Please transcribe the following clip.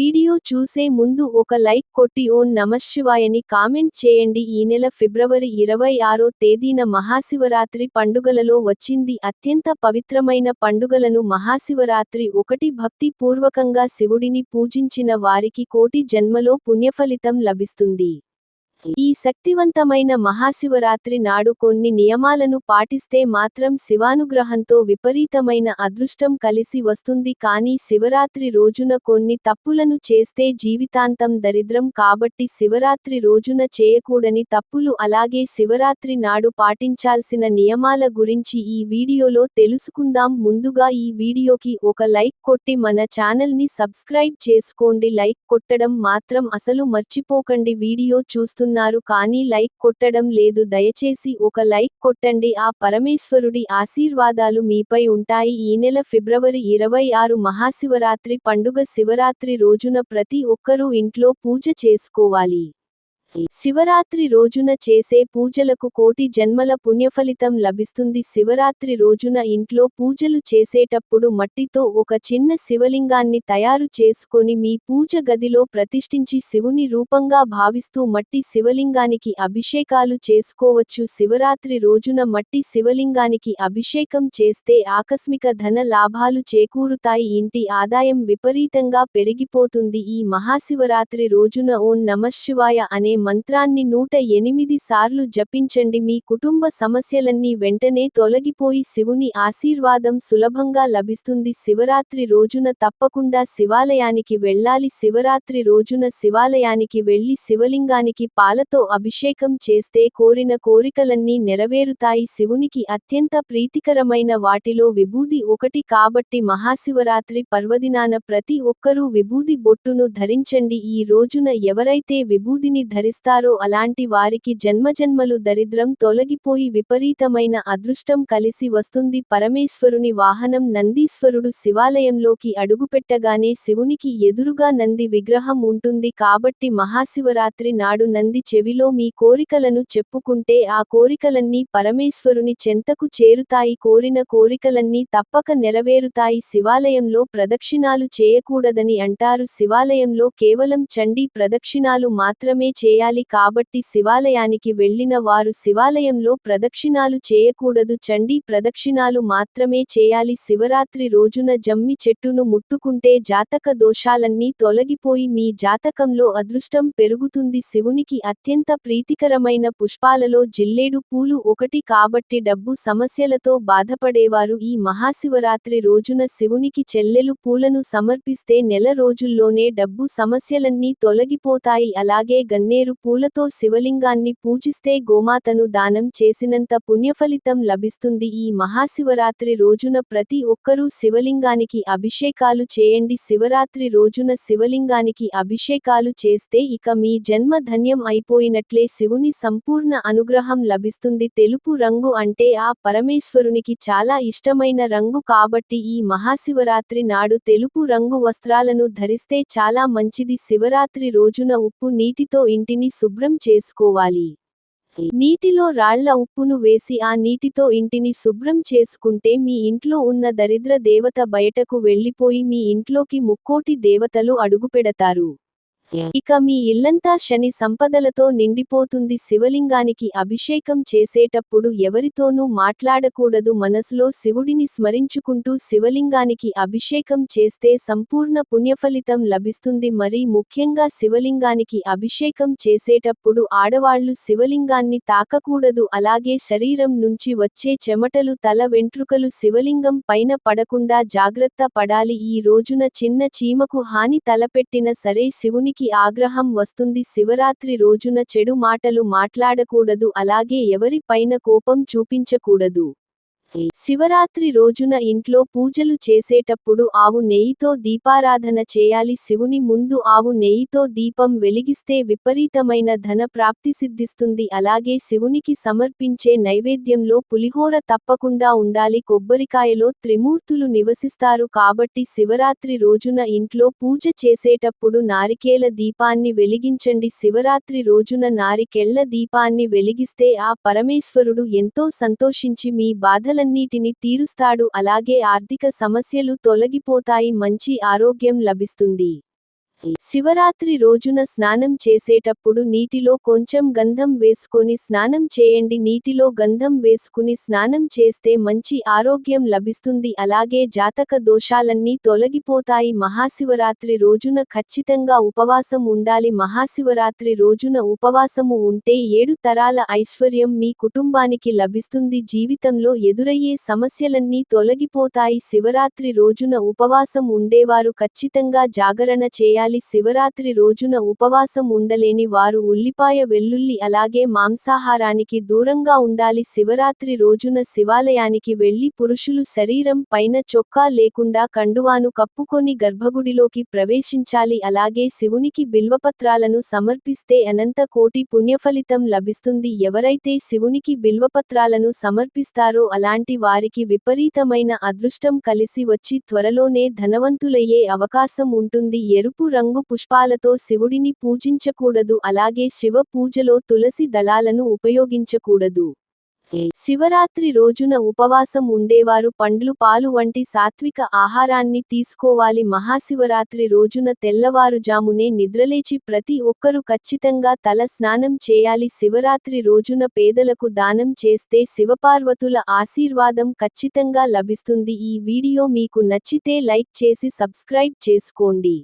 Video చూసే ముందు ఒక లైక్ కొట్టి ఓం నమశివాయని కామెంట్ చేయండి. ఈ నెల ఫిబ్రవరి ఇరవై ఆరో తేదీన మహాశివరాత్రి పండుగలలో వచ్చింది. అత్యంత పవిత్రమైన పండుగలను మహాశివరాత్రి ఒకటి భక్తి పూర్వకంగా శివుడిని పూజించిన వారికి కోటి జన్మలో పుణ్యఫలితం లభిస్తుంది. ఈ శక్తివంతమైన మహాశివరాత్రి నాడు కొన్ని నియమాలను పాటిస్తే మాత్రం శివానుగ్రహంతో విపరీతమైన అదృష్టం కలిసి వస్తుంది. కానీ శివరాత్రి రోజున కొన్ని తప్పులను చేస్తే జీవితాంతం దరిద్రం కాబట్టి శివరాత్రి రోజున చేయకూడని తప్పులు అలాగే శివరాత్రి నాడు పాటించాల్సిన నియమాల గురించి ఈ వీడియోలో తెలుసుకుందాం. ముందుగా ఈ వీడియోకి ఒక లైక్ కొట్టి మన ఛానల్ని సబ్స్క్రైబ్ చేసుకోండి. లైక్ కొట్టడం మాత్రం అసలు మర్చిపోకండి. వీడియో చేస్తున్నారు కానీ లైక్ కొట్టడం లేదు. దయచేసి ఒక లైక్ కొట్టండి. ఆ పరమేశ్వరుడి ఆశీర్వాదాలు మీపై ఉంటాయి. ఈ నెల ఫిబ్రవరి ఇరవై ఆరు మహాశివరాత్రి పండుగ శివరాత్రి రోజున ప్రతి ఒక్కరూ ఇంట్లో పూజ చేసుకోవాలి. శివరాత్రి రోజున చేసే పూజలకు కోటి జన్మల పుణ్యఫలితం లభిస్తుంది. శివరాత్రి రోజున ఇంట్లో పూజలు చేసేటప్పుడు మట్టితో ఒక చిన్న శివలింగాన్ని తయారు చేసుకొని మీ పూజ గదిలో ప్రతిష్ఠించి శివుని రూపంగా భావిస్తూ మట్టి శివలింగానికి అభిషేకాలు చేసుకోవచ్చు. శివరాత్రి రోజున మట్టి శివలింగానికి అభిషేకం చేస్తే ఆకస్మిక ధన లాభాలు చేకూరుతాయి. ఇంటి ఆదాయం విపరీతంగా పెరిగిపోతుంది. ఈ మహాశివరాత్రి రోజున ఓం నమశివాయ అనే మంత్రాన్ని నూట ఎనిమిది సార్లు జపించండి. మీ కుటుంబ సమస్యలన్నీ వెంటనే తొలగిపోయి శివుని ఆశీర్వాదం సులభంగా లభిస్తుంది. శివరాత్రి రోజున తప్పకుండా శివాలయానికి వెళ్ళాలి. శివరాత్రి రోజున శివాలయానికి వెళ్ళి శివలింగానికి పాలతో అభిషేకం చేస్తే కోరిన కోరికలన్నీ నెరవేరుతాయి. శివునికి అత్యంత ప్రీతికరమైన వాటిలో విభూది ఒకటి కాబట్టి మహాశివరాత్రి పర్వదినాన ప్రతి ఒక్కరూ విభూది బొట్టును ధరించండి. ఈ రోజున ఎవరైతే విభూదిని ధరిస్తారో అలాంటి వారికి జన్మజన్మలు దరిద్రం తొలగిపోయి విపరీతమైన అదృష్టం కలిసి వస్తుంది. పరమేశ్వరుని వాహనం నందీశ్వరుడు శివాలయంలోకి అడుగుపెట్టగానే శివునికి ఎదురుగా నంది విగ్రహం ఉంటుంది. కాబట్టి మహాశివరాత్రి నాడు నంది చెవిలో మీ కోరికలను చెప్పుకుంటే ఆ కోరికలన్నీ పరమేశ్వరుని చెంతకు చేరుతాయి. కోరిన కోరికలన్నీ తప్పక నెరవేరుతాయి. శివాలయంలో ప్రదక్షిణాలు చేయకూడదని అంటారు. శివాలయంలో కేవలం చండీ ప్రదక్షిణాలు మాత్రమే చేయాలి కాబట్టి శివాలయానికి వెళ్ళిన వారు శివాలయంలో ప్రదక్షిణాలు చేయకూడదు. చండీ ప్రదక్షిణాలు మాత్రమే చేయాలి. శివరాత్రి రోజున జమ్మి చెట్టును ముట్టుకుంటే జాతక దోషాలన్నీ తొలగిపోయి మీ జాతకంలో అదృష్టం పెరుగుతుంది. శివునికి అత్యంత ప్రీతికరమైన పుష్పాలలో జిల్లేడు పూలు ఒకటి కాబట్టి డబ్బు సమస్యలతో బాధపడేవారు. ఈ మహాశివరాత్రి రోజున శివునికి చెల్లెలు పూలను సమర్పిస్తే నెల రోజుల్లోనే డబ్బు సమస్యలన్నీ తొలగిపోతాయి. అలాగే గన్నేరు పూలతో శివలింగాన్ని పూజిస్తే గోమాతను దానం చేసినంత పుణ్యఫలితం లభిస్తుంది. ఈ మహాశివరాత్రి రోజున ప్రతి ఒక్కరూ శివలింగానికి అభిషేకాలు చేయండి. శివరాత్రి రోజున శివలింగానికి అభిషేకాలు చేస్తే ఇక మీ జన్మ ధన్యం అయిపోయినట్లే శివుని సంపూర్ణ అనుగ్రహం లభిస్తుంది. తెలుపు రంగు అంటే ఆ పరమేశ్వరునికి చాలా ఇష్టమైన రంగు కాబట్టి ఈ మహాశివరాత్రి నాడు తెలుపు రంగు వస్త్రాలను ధరిస్తే చాలా మంచిది. శివరాత్రి రోజున ఉప్పు నీటితో ఇంటిని శుభ్రం చేసుకోవాలి. నీటిలో రాళ్ళ ఉప్పును వేసి ఆ నీటితో ఇంటిని శుభ్రం చేసుకుంటే మీ ఇంట్లో ఉన్న దరిద్ర దేవత బయటకు వెళ్ళిపోయి మీ ఇంట్లోకి ముక్కోటి దేవతలు అడుగుపెడతారు. ఇక మీ ఇల్లంతా శని సంపదలతో నిండిపోతుంది. శివలింగానికి అభిషేకం చేసేటప్పుడు ఎవరితోనూ మాట్లాడకూడదు. మనసులో శివుడిని స్మరించుకుంటూ శివలింగానికి అభిషేకం చేస్తే సంపూర్ణ పుణ్యఫలితం లభిస్తుంది. మరి ముఖ్యంగా శివలింగానికి అభిషేకం చేసేటప్పుడు ఆడవాళ్ళు శివలింగాన్ని తాకకూడదు. అలాగే శరీరం నుంచి వచ్చే చెమటలు తల వెంట్రుకలు శివలింగం పైన పడకుండా జాగ్రత్త పడాలి. ఈ రోజున చిన్న చీమకు హాని తలపెట్టిన సరే శివునికి ఆగ్రహం వస్తుంది. శివరాత్రి రోజున చెడు మాటలు మాట్లాడకూడదు. అలాగే ఎవరి పైన కోపం చూపించకూడదు. శివరాత్రి రోజున ఇంట్లో పూజలు చేసేటప్పుడు ఆవు నెయ్యితో దీపారాధన చేయాలి. శివుని ముందు ఆవు నెయ్యితో దీపం వెలిగిస్తే విపరీతమైన ధన ప్రాప్తి సిద్ధిస్తుంది. అలాగే శివునికి సమర్పించే నైవేద్యంలో పులిహోర తప్పకుండా ఉండాలి. కొబ్బరికాయలో త్రిమూర్తులు నివసిస్తారు కాబట్టి శివరాత్రి రోజున ఇంట్లో పూజ చేసేటప్పుడు నారికేల దీపాన్ని వెలిగించండి. శివరాత్రి రోజున నారికెళ్ళ దీపాన్ని వెలిగిస్తే ఆ పరమేశ్వరుడు ఎంతో సంతోషించి మీ బాధల బాధలన్నిటిని తీరుస్తాడు. అలాగే ఆర్థిక సమస్యలు తొలగిపోతాయి. మంచి ఆరోగ్యం లభిస్తుంది. శివరాత్రి రోజున స్నానం చేసేటప్పుడు నీటిలో కొంచెం గంధం వేసుకొని స్నానం చేయండి. నీటిలో గంధం వేసుకుని స్నానం చేస్తే మంచి ఆరోగ్యం లభిస్తుంది. అలాగే జాతక దోషాలన్నీ తొలగిపోతాయి. మహాశివరాత్రి రోజున ఖచ్చితంగా ఉపవాసం ఉండాలి. మహాశివరాత్రి రోజున ఉపవాసము ఉంటే ఏడు తరాల ఐశ్వర్యం మీ కుటుంబానికి లభిస్తుంది. జీవితంలో ఎదురయ్యే సమస్యలన్నీ తొలగిపోతాయి. శివరాత్రి రోజున ఉపవాసం ఉండేవారు ఖచ్చితంగా జాగరణ చేయాలి. చేయాలి శివరాత్రి రోజున ఉపవాసం ఉండలేని వారు ఉల్లిపాయ వెల్లుల్లి అలాగే మాంసాహారానికి దూరంగా ఉండాలి. శివరాత్రి రోజున శివాలయానికి వెళ్ళి పురుషులు శరీరం పైన చొక్కా లేకుండా కండువాను కప్పుకొని గర్భగుడిలోకి ప్రవేశించాలి. అలాగే శివునికి బిల్వపత్రాలను సమర్పిస్తే అనంత కోటి పుణ్యఫలితం లభిస్తుంది. ఎవరైతే శివునికి బిల్వపత్రాలను సమర్పిస్తారో అలాంటి వారికి విపరీతమైన అదృష్టం కలిసి వచ్చి త్వరలోనే ధనవంతులయ్యే అవకాశం ఉంటుంది. ఎరుపు రంగు పుష్పాలతో శివుడిని పూజించకూడదు. అలాగే శివ పూజలో తులసి దళాలను ఉపయోగించకూడదు. శివరాత్రి రోజున ఉపవాసం ఉండేవారు. పండ్లు పాలు వంటి సాత్విక ఆహారాన్ని తీసుకోవాలి. మహాశివరాత్రి రోజున తెల్లవారుజామునే నిద్రలేచి ప్రతి ఒక్కరూ ఖచ్చితంగా తల స్నానం చేయాలి. శివరాత్రి రోజున పేదలకు దానం చేస్తే శివపార్వతుల ఆశీర్వాదం ఖచ్చితంగా లభిస్తుంది. ఈ వీడియో మీకు నచ్చితే లైక్ చేసి సబ్స్క్రైబ్ చేసుకోండి.